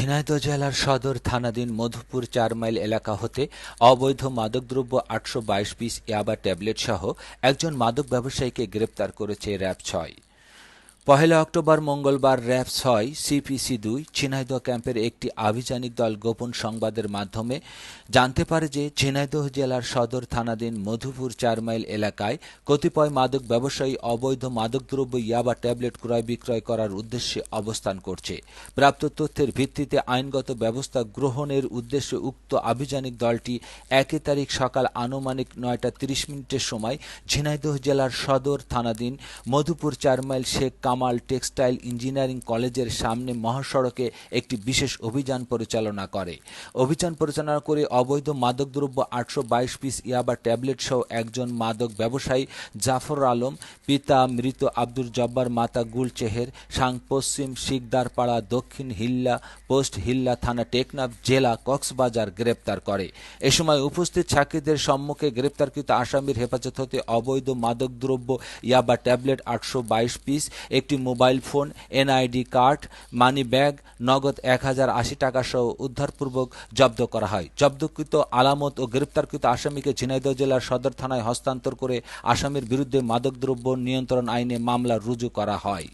ঝিনাইদহ জেলার সদর থানাধীন মধুপুর চার মাইল এলাকা হতে অবৈধ মাদকদ্রব্য আটশো বাইশ পিস ইয়াবা ট্যাবলেট সহ একজন মাদক ব্যবসায়ীকে গ্রেপ্তার করেছে র্যাব ছয়। পহেলা অক্টোবর মঙ্গলবার র্যাব ছয় সিপিসি দুই, ঝিনাইদহ ক্যাম্পের একটি আভিযানিক দল গোপন সংবাদের মাধ্যমে জানতে পারে যে ঝিনাইদহ জেলার সদর থানাধীন মধুপুর চার মাইল এলাকায় কতিপয় মাদক ব্যবসায়ী অবৈধ মাদকদ্রব্য ইয়াবা ট্যাবলেট ক্রয় বিক্রয় করার উদ্দেশ্যে অবস্থান করছে। প্রাপ্ত তথ্যের ভিত্তিতে আইনগত ব্যবস্থা গ্রহণের উদ্দেশ্যে উক্ত আভিযানিক দলটি একই তারিখ সকাল আনুমানিক নয়টা তিরিশ মিনিটের সময় ঝিনাইদহ জেলার সদর থানাধীন মধুপুর চার mile Sheikh Kamal textile engineering কলেজের সামনে মহাসড়কে একটি বিশেষ অভিযান পরিচালনা করে। অভিযান পরিচালনা করে অবৈধ মাদকদ্রব্য আটশো বাইশ পিস ইয়াবা ট্যাবলেট সহ একজন মাদক ব্যবসায়ী জাফর আলম, পিতা মৃত আব্দুল জব্বার মাতা গুল চেহের সাং পশ্চিম শিকদারপাড়া দক্ষিণ হিল্লা, পোস্ট হিল্লা থানা টেকনাফ জেলা কক্সবাজার গ্রেপ্তার করে। এ সময় উপস্থিত সাক্ষীদের সম্মুখে গ্রেপ্তারকৃত আসামির হেফাজত হতে অবৈধ মাদকদ্রব্য ইয়াবা ট্যাবলেট আটশো বাইশ পিস একটি mobile phone, NID card, money bag, নগদ এক হাজার আশি টাকা সহ উদ্ধারপূর্বক জব্দ করা হয়। জব্দকৃত আলামত ও গ্রেপ্তারকৃত আসামিকে ঝিনাইদহ জেলার সদর থানায় হস্তান্তর করে আসামির বিরুদ্ধে মাদকদ্রব্য নিয়ন্ত্রণ আইনে মামলা রুজু করা হয়।